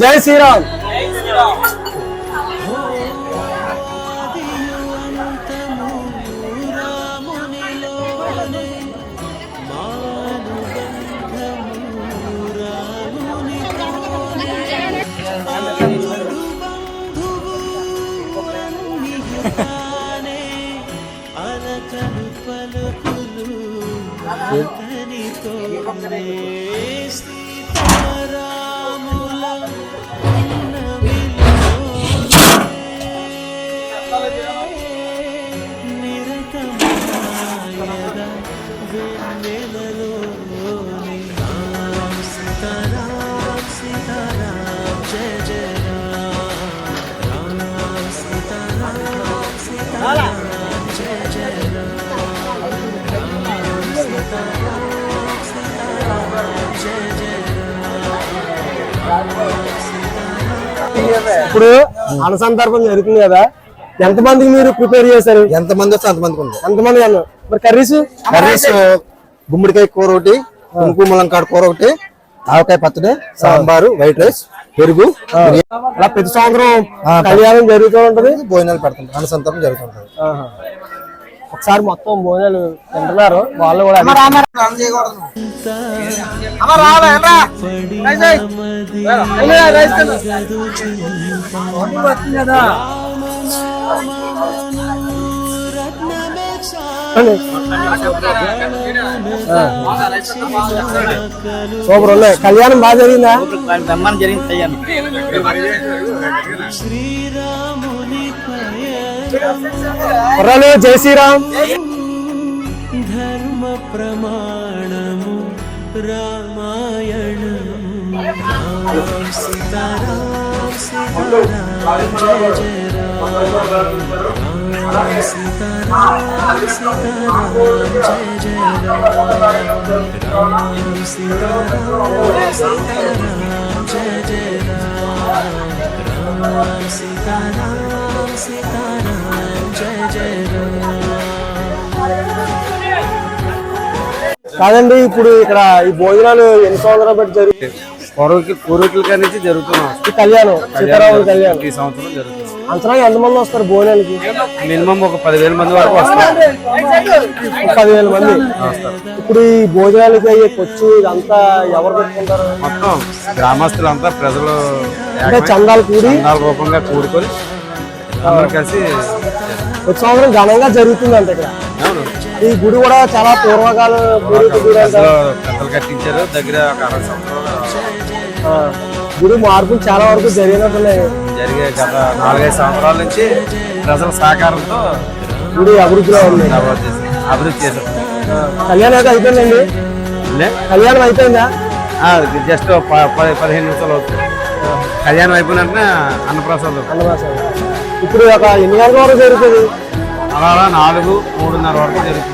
జై శ్రీరామ్. పలుకులు అతనితోనే ఇప్పుడు అన్నసందర్భం జరుగుతుంది కదా. ఎంతమందికి మీరు ప్రిపేర్ చేశారు? ఎంత మంది వస్తే అంతమందికి ఉంది ఎంతమంది మరి కర్రీస్? కర్రీస్ గుమ్మడికాయ కూర ఒకటి కుంకుమ ములంకాడ కూర ఒకటి ఆవకాయ పచ్చడి సాంబారు వైట్ రైస్ పెరుగు అలా ప్రతి సంవత్సరం కళ్యాణం జరుగుతూ ఉంటది. భోజనాలు పెడుతుంటారు. అన్నసంతరం జరుగుతుంటది. ఒకసారి మొత్తం భోజనాలు తింటున్నారు. వాళ్ళు కూడా సూపర్ ఉన్నాయి కళ్యాణం బాగా జరిగిందా? బ్రహ్మాండం జరిగింది కళ్యాణం శ్రీరాముని కుర్రాలు జై శ్రీరామ్. ధర్మ ప్రమాణము రామాయణము రామ్ సీతారాం సీతారాం జయ జయ రామ్. రామ్ సీతారాం సీతారాం జయ జయ రామ్ రామ్ సీతారాం సీతారాం జయ జయ రామ్ రామ్ సీతారాం సీతారాం జయ జయ రామ్ కాదండి ఇప్పుడు ఇక్కడ ఈ భోజనాలు ఎన్ని సంవత్సరాలు బట్టి జరుగుతుంది పూర్వకి పూర్వీకుల నుంచి జరుగుతున్నాం ఈ కళ్యాణం సీతారాముల కళ్యాణం. ఈ సంవత్సరం జరుగుతుంది. అంతలో ఎంతమంది వస్తారు భోజనానికి మినిమం ఒక పదివేల మంది వరకు వస్తారు. పదివేల మంది? ఇప్పుడు ఈ భోజనాలకి అయ్యే ఖర్చు ఇదంతా ఎవరు పెట్టుకుంటారు? మొత్తం గ్రామస్తులంతా ప్రజలు అంటే చందాలు కూడి? చందాల రూపంగా కూడుకొని అందరూ కలిసి ప్రతి సంవత్సరం ఘనంగా జరుగుతుంది అంట ఇక్కడ ఈ గుడి కూడా చాలా పూర్వకాల పెద్దలు కట్టించారు. దగ్గర ఒక అరవై సంవత్సరాలు ఆ, గుడి మార్పులు చాలా వరకు జరిగినట్టున్నాయి. జరిగే గత నాలుగైదు సంవత్సరాల నుంచి ప్రజల సహకారంతో గుడి అభివృద్ధిలో ఉంది. అభివృద్ధి ఆ, కళ్యాణం అయితే అయిపోయిందండి? కళ్యాణం అయిపోయిందా? జస్ట్ పదిహేను నిమిషాలు అవుతుంది. కళ్యాణం అయిపోయిన అన్నప్రసాదం. అన్నదాసం ఇప్పుడు ఒక ఎన్ని గంటల వరకు జరుగుతుంది? అలా నాలుగు మూడున్నర వరకు జరుగుతుంది.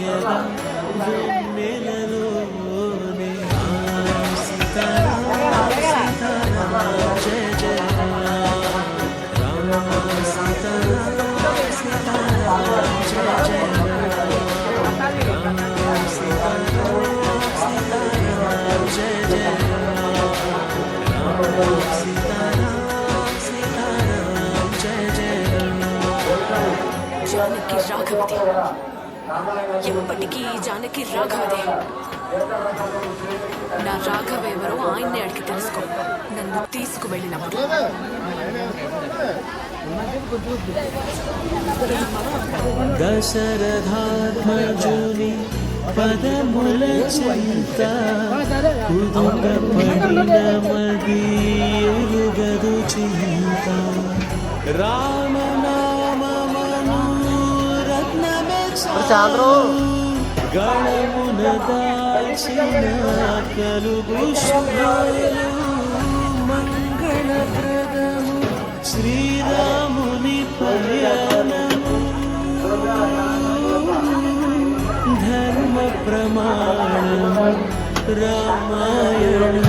Yeah. ఎప్పటికీ ఈ జానకి రాఘవదే నా రాఘవ ఎవరో ఆయన్ని అడిగి తెలుసుకో. నన్ను తీసుకువెళ్ళినప్పుడు దశరథాత్మజుని పదముల చింత ఉదుగ పడిన మది ఎరుగదు చింత. రామ రత్నమే గణమున దాల్చిన కలుగు శుభాలు మంగళప్రదము శ్రీరాముని పర్యాణము ధర్మ ప్రమాణము రామాయణం